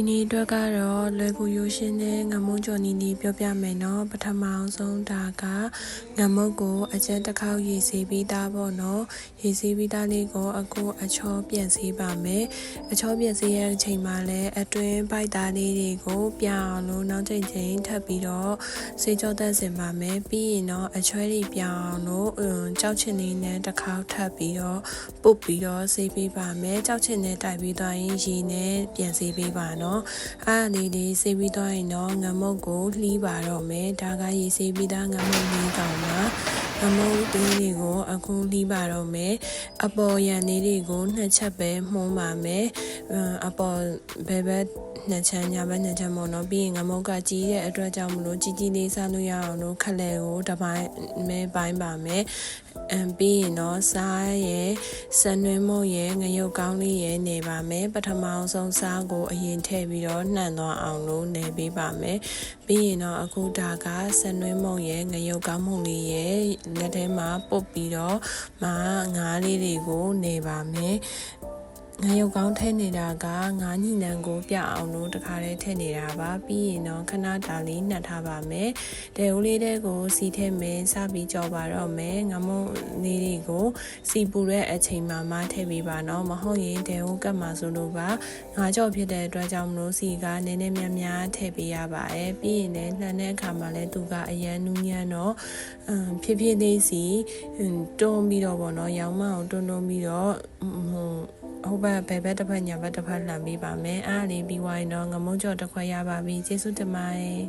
ဒီနေ့အတွက်ကတော့လွယ်ကူရိုးရှင်းတဲ့ငမုံကြော်နီနီပြောပြမယ်နော်ပထမအောင်ဆုံးဒါကငမုတ်ကိုအကျဉ်တစ်ခေါက်ရေစေးပြီးသားပေါ့နော်ရေစေးပြီးသားလေးကိုအကိုအချောပြန်စေးပါမယ်အချောပြန်စေးရတဲ့အချိန်မှာလည်းအတွင်းပိုက်သားလေးတွေကိုပြအောင်လို့နောက်ချိန်ချိန်ထပ်ပြီးတော့စေးကြောတက်စင်ပါမယ်ပြီးရင်တော့အချွဲတွေပြအောင်လို့ကြောက်ချင်လေးနဲ့တစ်ခေါက်ထပ်ပြီးတော့ပုတ်ပြီးတော့စေးပေးပါမယ်ကြောက်ချင်နဲ့တိုက်ပြီးသွားရင်ရေနဲ့ပြန်စေးပေးပါနော်အားလေးလေးစေးပြီးသွားရင်တော့ငမုတ်ကိုလှီးပါတော့မယ်ဒါကရေစေးပြီးသားငမုတ်လေးကောင်ပါငမုတ်သေးတွေကိုအခုလှီးပါတော့မယ်အပေါ်ရန်လေးတွေကိုနှစ်ချက်ပဲမှုံးပါမယ်အပေါ်ဘယ်ဘက်နှစ်ချမ်းညာဘက်နှစ်ချမ်းပေါ့နော်ပြီးရင်ငမုတ်ကကြီးတဲ့အတွက်ကြောင့်မလို့ကြီးကြီးလေးစားလို့ရအောင်လို့ခလဲကိုတစ်ပိုင်းမဲပိုင်းပါမယ်အမ်ပြီးရင်တော့စားရဲ့စနွေးမုတ်ရဲ့ငရုတ်ကောင်းလေးရဲ့နေပါမယ်ပထမအောင်ဆုံးစားကိုအရင်ထည့်ပြီးတော့နှံ့သွားအောင်လို့နေပေးပါမယ်ပြီးရင်တော့အခုဒါကစနွေးမုတ်ရဲ့ငရုတ်ကောင်းမုတ်လေးရဲ့လက်ထဲမှာပုတ်ပြီးတော့မငါးလေးတွေကိုနေပါမယ် ငရုတ်ကောင်းထဲနေတာကငါးညှိနှံကိုပြအောင်လို့တခါတည်းထည့်နေတာပါပြီးရင်တော့ခဏတာလေးနှက်ထားပါမယ်တဲဦးလေးတဲ့ကိုစီထည့်မယ်စပြီးကြောပါတော့မယ်ငမုံလေးတွေကိုစီပူတဲ့အချိန်မှာမထည့်ပေးပါတော့မဟုတ်ရင်တဲဦးကတ်မှာဆိုလို့ပါငါကြော့ဖြစ်တဲ့အတွက်ကြောင့်မလို့စီကနည်းနည်းများများထည့်ပေးရပါတယ်ပြီးရင်လည်းနှံတဲ့အခါမှာလည်းသူကအရန်နူးညံ့တော့အမ်ဖြည်းဖြည်းလေးစီတွန်းပြီးတော့ဗောနော်ရောင်မအောင်တွန်းတွန်းပြီးတော့ဟို ဟိုဘက်ဘယ်ဘက်တစ်ဖက်ညာဘက်တစ်ဖက်လှန်ပေးပါမယ်အားလေးပြီးဝိုင်းတော့ငမုံကြော်တစ်ခွက်ရပါပြီကျေးဇူးတင်ပါတယ်